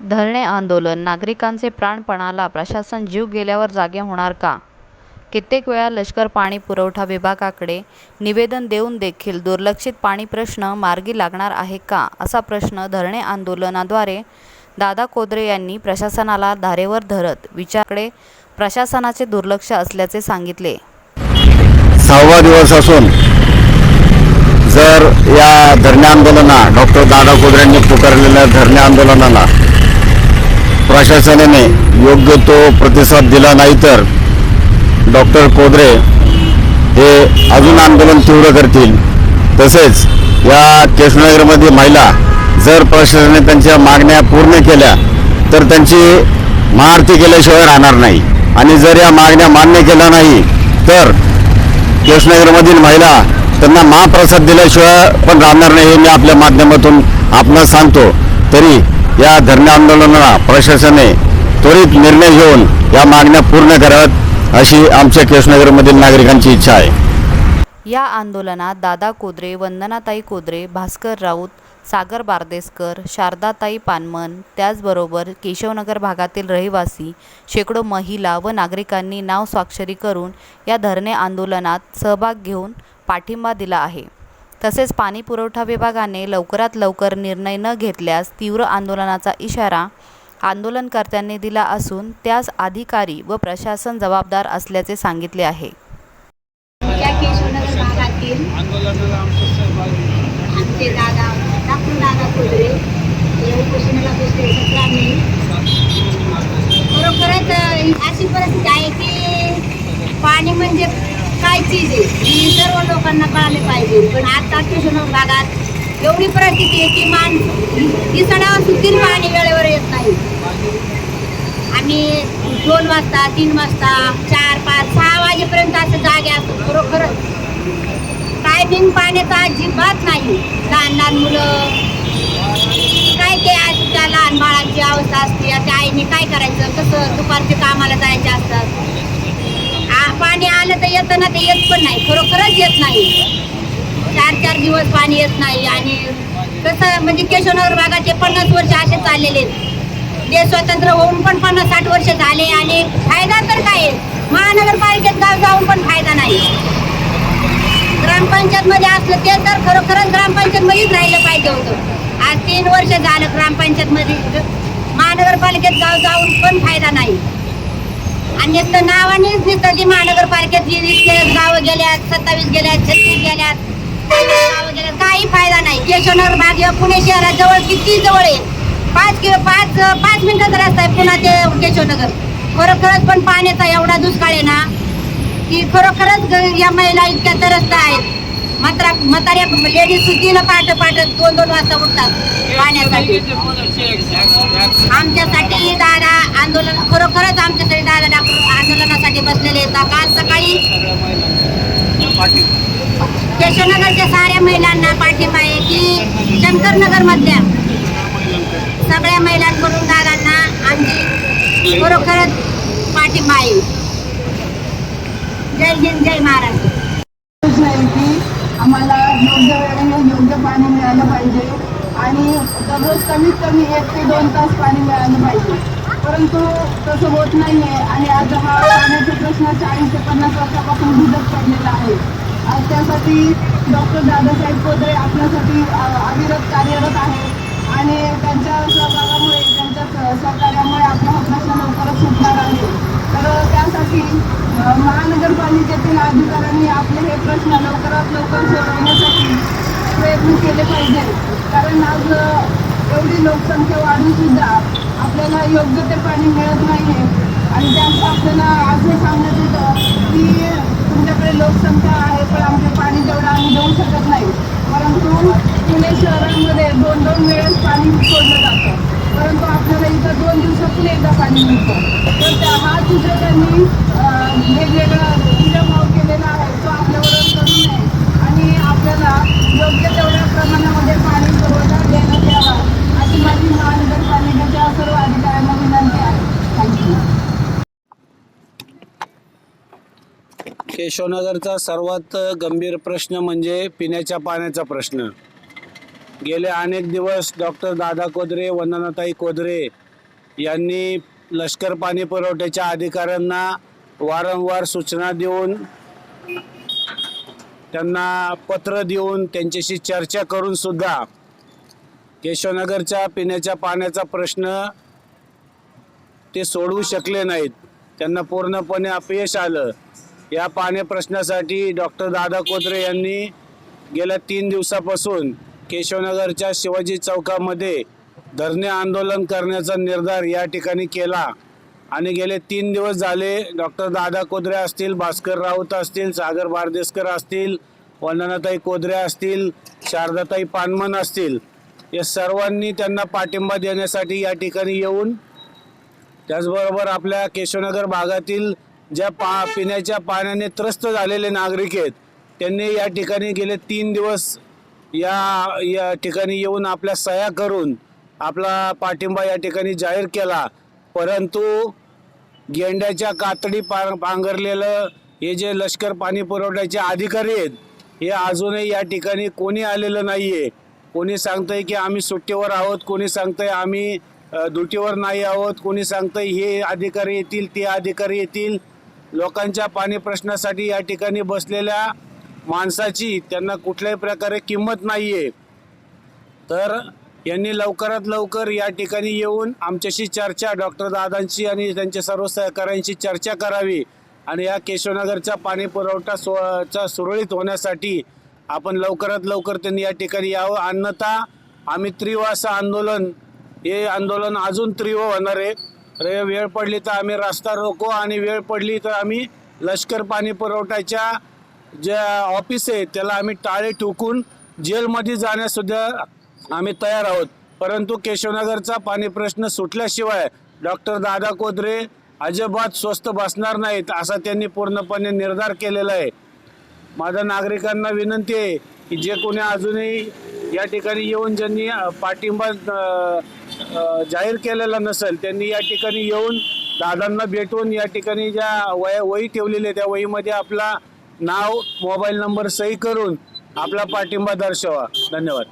धरणे आंदोलन नागरिकांचे प्राण पणाला प्रशासन जीव गेल्यावर जागे होणार का? कित्येक वेळा लष्कर पाणी पुरवठा विभागाकडे निवेदन देऊन देखील दुर्लक्षित पाणी प्रश्न मार्गी लागणार आहे का? असा प्रश्न धरणे आंदोलनाद्वारे दादा कोदरे यांनी प्रशासनाला धारेवर धरत विचारकडे प्रशासनाचे दुर्लक्ष असल्याचे सांगितले. सहावा दिवस असून जर या धरणे आंदोलना डॉक्टर दादा कोदरेंनी पुकारलेल्या धरणे आंदोलनाला प्रशासनाने योग्य तो प्रतिसाद दिला नाही तर डॉक्टर कोदरे हे अजून आंदोलन तीव्र करतील. तसेच या केशवनगरमध्ये महिला जर प्रशासनाने त्यांच्या मागण्या पूर्ण केल्या तर त्यांची महाआरती केल्याशिवाय राहणार नाही. आणि जर या मागण्या मान्य केल्या नाही तर केशनगरमधील महिला त्यांना महाप्रसाद दिल्याशिवाय पण राहणार नाही हे मी आपल्या माध्यमातून आपणास सांगतो. तरी या धरणे आंदोलनाला प्रशासनाने त्वरित निर्णय घेऊन या मागण्या पूर्ण कराव्यात अशी आमच्या केशनगरमधील नागरिकांची इच्छा आहे. या आंदोलनात दादा कोदरे वंदनाताई कोदरे भास्कर राऊत सागर बारदेसकर शारदाताई पानमन त्याचबरोबर केशवनगर भागातील रहिवासी शेकडो महिला व नागरिकांनी नाव स्वाक्षरी करून या धरणे आंदोलनात सहभाग घेऊन पाठिंबा दिला आहे. तसेच पाणी पुरवठा विभागाने लवकरात लवकर निर्णय न घेतल्यास तीव्र आंदोलनाचा इशारा आंदोलनकर्त्यांनी दिला असून त्यास अधिकारी व प्रशासन जबाबदार असल्याचे सांगितले आहे. आमचे दादा डॉक्टर दादा कुदरे हे उपोषणाला बसले सत्रांनी खरोखरच अशी परिस्थिती आहे की पाणी म्हणजे काय चीज आहे? ही सर्व लोकांना कळाले पाहिजे पण आता किशोर भागात एवढी परिस्थिती आहे की मान ही सणावर सुद्धा पाणी वेळेवर येत नाही. आम्ही दोन वाजता तीन वाजता चार पाच सहा वाजेपर्यंत असं जागे असतो खरोखरच टायमिंग पाण्याचा अजिबात नाही. लहान लहान मुलं काय ते आज त्या लहान बाळांची अवस्था असते त्या आईने काय करायचं? कसं दुपारचे कामाला जायचे असतात? पाणी आलं तर येतं ना ते येत पण नाही. खरोखरच येत नाही. चार चार दिवस पाणी येत नाही आणि कसं म्हणजे केशवनगर भागाचे पन्नास वर्ष असे चाललेले आहेत. देश स्वतंत्र होऊन पण पन्नास साठ वर्ष झाले आणि फायदा तर काय आहे? महानगरपालिकेत गाव जाऊन पण फायदा नाही. ग्रामपंचायत मध्ये असलं ते तर खरोखरच ग्रामपंचायत मध्येच राहिलं पाहिजे होतं. आज तीन वर्ष झालं ग्रामपंचायत मध्ये महानगरपालिकेत गाव जाऊन पण फायदा नाही. आणि नुसतं नावानेच दिसतं की महानगरपालिकेत वीस इतके गावं गेल्यात सत्तावीस गेल्यात छत्तीस गेल्यात. गावं गेल्यात काही फायदा नाही. केशवनगर भाग या पुणे शहराजवळ किती जवळ आहे? पाच किंवा पाच पाच मिनिटाचा रस्ता आहे पुन्हा ते केशवनगर. खरोखरच पण पाण्याचा एवढा दुष्काळ आहे ना की खरोखरच या महिला इतक्या तरस्त आहेत. मात्र म्हाताऱ्या लेडीज सुद्धा पाठ पाठ दोन दोन वाजता उठतात पाण्यासाठी. आमच्यासाठी दादा आंदोलन खरोखरच आमच्यासाठी दादा डॉक्टर आंदोलनासाठी बसलेले आहेत. काल सकाळी केशवनगरच्या साऱ्या महिलांना पाठिंबा आहे की शंकरनगर मधल्या सगळ्या महिलांकडून दादांना आमची खरोखरच पाठिंबा आहे. जय हिंद जय महाराष्ट्र. आणि दररोज कमीत कमी एक ते दोन तास पाणी मिळालं पाहिजे. परंतु तसं होत नाही आहे आणि आज हा पाण्याचा प्रश्न चाळीस ते पन्नास वर्षापासून भिजत पडलेला आहे. आज त्यासाठी डॉक्टर दादासाहेब कोदरे आपल्यासाठी अविरत कार्यरत आहे आणि त्यांच्या सहभागामुळे त्यांच्या सहकार्यामुळे आपला हा प्रश्न लवकरच सुटणार आहे. तर त्यासाठी महानगरपालिकेतील अधिकाऱ्यांनी आपले हे प्रश्न लवकरात लवकर सोडवण्यासाठी प्रयत्न केले पाहिजे. कारण आज एवढी लोकसंख्या वाढून सुद्धा आपल्याला योग्य ते पाणी मिळत नाही आहे आणि त्यामुळं आपल्याला असं सांगण्यात येतं की तुमच्याकडे लोकसंख्या आहे पण आमचे पाणी तेवढं आम्ही देऊ शकत नाही. परंतु पुणे शहरांमध्ये दोन दोन वेळेस पाणी सोडलं जातं. परंतु आपल्याला इथं दोन दिवसातून एकदा पाणी मिळतं. तर त्या हा चित्र त्यांनी वेगवेगळा भाव केलेला आहे तो आपल्याबरोबर करू नये आणि आपल्याला योग्य तेवढ्या प्रमाणामध्ये पाणी पुरवठा देण्यात यावा अशी माझी महानगरपालिकेच्या सर्व अधिकाऱ्यांना विनंती आहे थँक्यू केशवनगरचा सर्वात गंभीर प्रश्न म्हणजे पिण्याच्या पाण्याचा प्रश्न. गेले अनेक दिवस डॉक्टर दादा कोदरे वंदनाताई कोदरे यांनी लष्कर पाणी पुरवठ्याच्या अधिकाऱ्यांना वारंवार सूचना देऊन त्यांना पत्र देऊन त्यांच्याशी चर्चा करून सुद्धा केशवनगरच्या पिण्याच्या पाण्याचा प्रश्न ते सोडवू शकले नाहीत. त्यांना पूर्णपणे अपयश आलं. या पाणी प्रश्नासाठी डॉक्टर दादा कोत्रे यांनी गेल्या तीन दिवसापासून केशवनगरच्या शिवाजी चौकामध्ये धरणे आंदोलन करण्याचा निर्धार या ठिकाणी केला. आणि गेले तीन दिवस झाले डॉक्टर दादा कोदरे असतील भास्कर राऊत असतील सागर बारदेसकर असतील वंदनाताई कोदरे असतील शारदाताई पानमन असतील या सर्वांनी त्यांना पाठिंबा देण्यासाठी या ठिकाणी येऊन त्याचबरोबर आपल्या केशवनगर भागातील ज्या पा पिण्याच्या पाण्याने त्रस्त झालेले नागरिक आहेत त्यांनी या ठिकाणी गेले तीन दिवस या या ठिकाणी येऊन आपल्या सह्या करून आपला पाठिंबा या ठिकाणी जाहीर केला. परंतु गेंड्याच्या कातडी पा पांघरलेलं हे जे लष्कर पाणी पुरवठ्याचे अधिकारी आहेत हे अजूनही या ठिकाणी कोणी आलेलं नाही आहे कोणी सांगतंय की आम्ही सुट्टीवर आहोत कोणी सांगतंय आम्ही ड्युटीवर नाही आहोत कोणी सांगतंय हे अधिकारी येतील ते अधिकारी येतील. लोकांच्या पाणी प्रश्नासाठी या ठिकाणी बसलेल्या माणसाची त्यांना कुठल्याही प्रकारे किंमत नाही आहे तर यांनी लवकरात लवकर या ठिकाणी येऊन आमच्याशी चर्चा डॉक्टर दादांची आणि त्यांच्या सर्व सहकाऱ्यांशी चर्चा करावी आणि या केशवनगरचा पाणी पुरवठा सो चा सुरळीत होण्यासाठी आपण लवकरात लवकर त्यांनी या ठिकाणी यावं. अन्यथा आम्ही त्रिवास आंदोलन हे आंदोलन अजून तीव्र होणार आहे. रे वेळ पडली तर आम्ही रस्ता रोको आणि वेळ पडली तर आम्ही लष्कर पाणी पुरवठ्याच्या ज्या ऑफिस आहे त्याला आम्ही टाळे ठोकून जेलमध्ये जाण्यासुद्धा आम्ही तयार आहोत. परंतु केशवनगरचा पाणी प्रश्न सुटल्याशिवाय डॉक्टर दादा कोदरे अजिबात स्वस्त बसणार नाहीत असा त्यांनी पूर्णपणे निर्धार केलेला आहे. माझ्या नागरिकांना विनंती आहे की जे कोणी अजूनही या ठिकाणी येऊन ज्यांनी पाठिंबा जाहीर केलेला नसेल त्यांनी या ठिकाणी येऊन दादांना भेटून या ठिकाणी ज्या वया वही ठेवलेली आहे त्या वहीमध्ये आपला नाव मोबाईल नंबर सही करून आपला पाठिंबा दर्शवा. धन्यवाद.